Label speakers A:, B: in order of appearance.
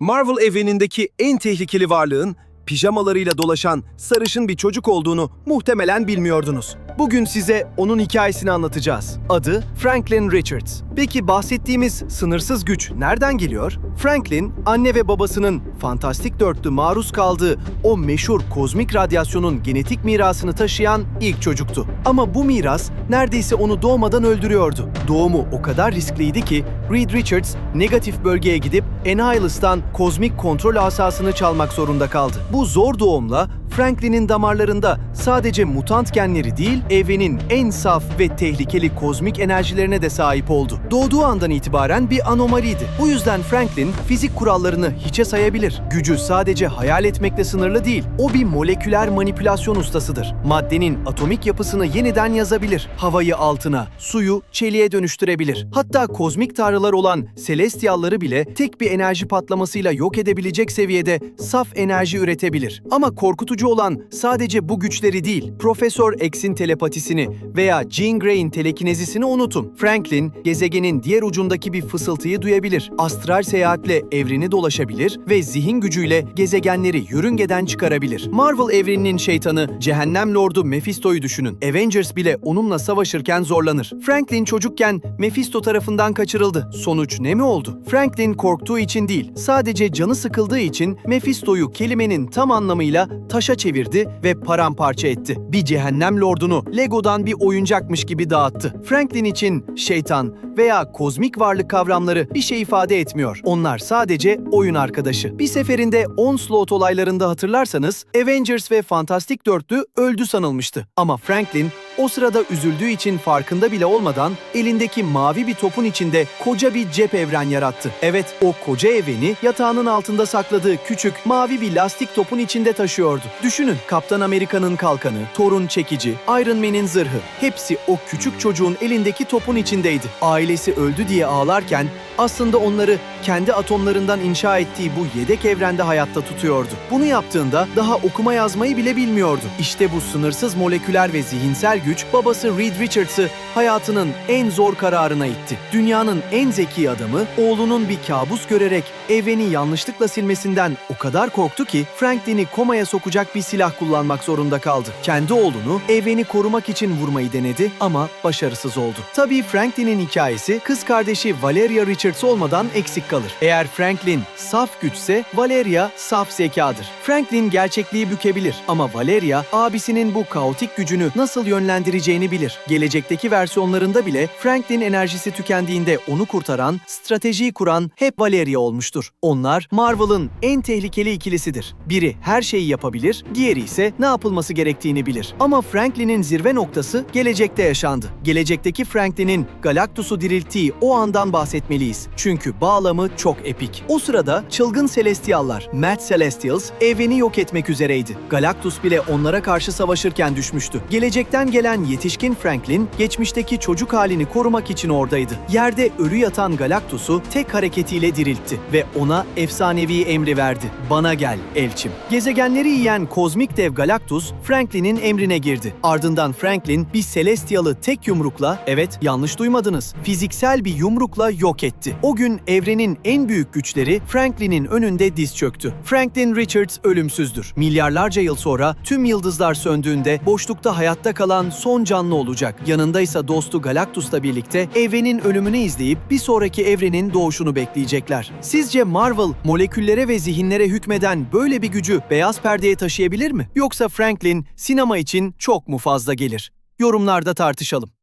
A: Marvel evrenindeki en tehlikeli varlığın pijamalarıyla dolaşan sarışın bir çocuk olduğunu muhtemelen bilmiyordunuz. Bugün size onun hikayesini anlatacağız. Adı Franklin Richards. Peki bahsettiğimiz sınırsız güç nereden geliyor? Franklin, anne ve babasının fantastik dörtlü maruz kaldığı o meşhur kozmik radyasyonun genetik mirasını taşıyan ilk çocuktu. Ama bu miras neredeyse onu doğmadan öldürüyordu. Doğumu o kadar riskliydi ki Reed Richards negatif bölgeye gidip Annihilus'tan kozmik kontrol asasını çalmak zorunda kaldı. Bu zor doğumla Franklin'in damarlarında sadece mutant genleri değil, evrenin en saf ve tehlikeli kozmik enerjilerine de sahip oldu. Doğduğu andan itibaren bir anomaliydi. Bu yüzden Franklin fizik kurallarını hiçe sayabilir. Gücü sadece hayal etmekle sınırlı değil. O bir moleküler manipülasyon ustasıdır. Maddenin atomik yapısını yeniden yazabilir. Havayı altına, suyu çeliğe dönüştürebilir. Hatta kozmik tanrılar olan Celestial'ları bile tek bir enerji patlamasıyla yok edebilecek seviyede saf enerji üretebilir. Ama korkutucu olan sadece bu güçleri değil. Profesör X'in telepatisini veya Jean Grey'in telekinezisini unutun. Franklin, gezegenin diğer ucundaki bir fısıltıyı duyabilir. Astral seyahatle evreni dolaşabilir ve zihin gücüyle gezegenleri yörüngeden çıkarabilir. Marvel evreninin şeytanı, cehennem lordu Mephisto'yu düşünün. Avengers bile onunla savaşırken zorlanır. Franklin çocukken Mephisto tarafından kaçırıldı. Sonuç ne mi oldu? Franklin korktuğu için değil, sadece canı sıkıldığı için Mephisto'yu kelimenin tam anlamıyla taşa çevirdi ve paramparça etti. Bir cehennem lordunu Lego'dan bir oyuncakmış gibi dağıttı. Franklin için şeytan veya kozmik varlık kavramları bir şey ifade etmiyor. Onlar sadece oyun arkadaşı. Bir seferinde Onslaught olaylarında hatırlarsanız Avengers ve Fantastik Dörtlü öldü sanılmıştı. Ama Franklin o sırada üzüldüğü için farkında bile olmadan elindeki mavi bir topun içinde koca bir cep evren yarattı. Evet, o koca evreni yatağının altında sakladığı küçük mavi bir lastik topun içinde taşıyordu. Düşünün, Kaptan Amerika'nın kalkanı, Thor'un çekici, Iron Man'in zırhı hepsi o küçük çocuğun elindeki topun içindeydi. Ailesi öldü diye ağlarken aslında onları kendi atomlarından inşa ettiği bu yedek evrende hayatta tutuyordu. Bunu yaptığında daha okuma yazmayı bile bilmiyordu. İşte bu sınırsız moleküler ve zihinsel güç babası Reed Richards'ı hayatının en zor kararına itti. Dünyanın en zeki adamı oğlunun bir kabus görerek evreni yanlışlıkla silmesinden o kadar korktu ki Franklin'i komaya sokacak bir silah kullanmak zorunda kaldı. Kendi oğlunu evreni korumak için vurmayı denedi ama başarısız oldu. Tabii Franklin'in hikayesi kız kardeşi Valeria Richards olmadan eksik kalır. Eğer Franklin saf güçse Valeria saf zekadır. Franklin gerçekliği bükebilir ama Valeria abisinin bu kaotik gücünü nasıl yönlendireceğini bilir. Gelecekteki versiyonlarında bile Franklin enerjisi tükendiğinde onu kurtaran, stratejiyi kuran hep Valeria olmuştur. Onlar Marvel'ın en tehlikeli ikilisidir. Biri her şeyi yapabilir, diğeri ise ne yapılması gerektiğini bilir. Ama Franklin'in zirve noktası gelecekte yaşandı. Gelecekteki Franklin'in Galactus'u dirilttiği o andan bahsetmeliyiz. Çünkü bağlamı çok epik. O sırada çılgın Celestial'lar, Mad Celestials evreni yok etmek üzereydi. Galactus bile onlara karşı savaşırken düşmüştü. Gelecekten gelen yetişkin Franklin, geçmişteki çocuk halini korumak için oradaydı. Yerde ölü yatan Galactus'u tek hareketiyle diriltti ve ona efsanevi emri verdi. Bana gel elçim. Gezegenleri yiyen kozmik dev Galactus, Franklin'in emrine girdi. Ardından Franklin bir Celestial'ı tek yumrukla, evet yanlış duymadınız, fiziksel bir yumrukla yok etti. O gün evrenin en büyük güçleri Franklin'in önünde diz çöktü. Franklin Richards ölümsüzdür. Milyarlarca yıl sonra tüm yıldızlar söndüğünde boşlukta hayatta kalan son canlı olacak. Yanında ise dostu Galactus'la birlikte evrenin ölümünü izleyip bir sonraki evrenin doğuşunu bekleyecekler. Sizce Marvel moleküllere ve zihinlere hükmeden böyle bir gücü beyaz perdeye taşıyabilir mi? Yoksa Franklin sinema için çok mu fazla gelir? Yorumlarda tartışalım.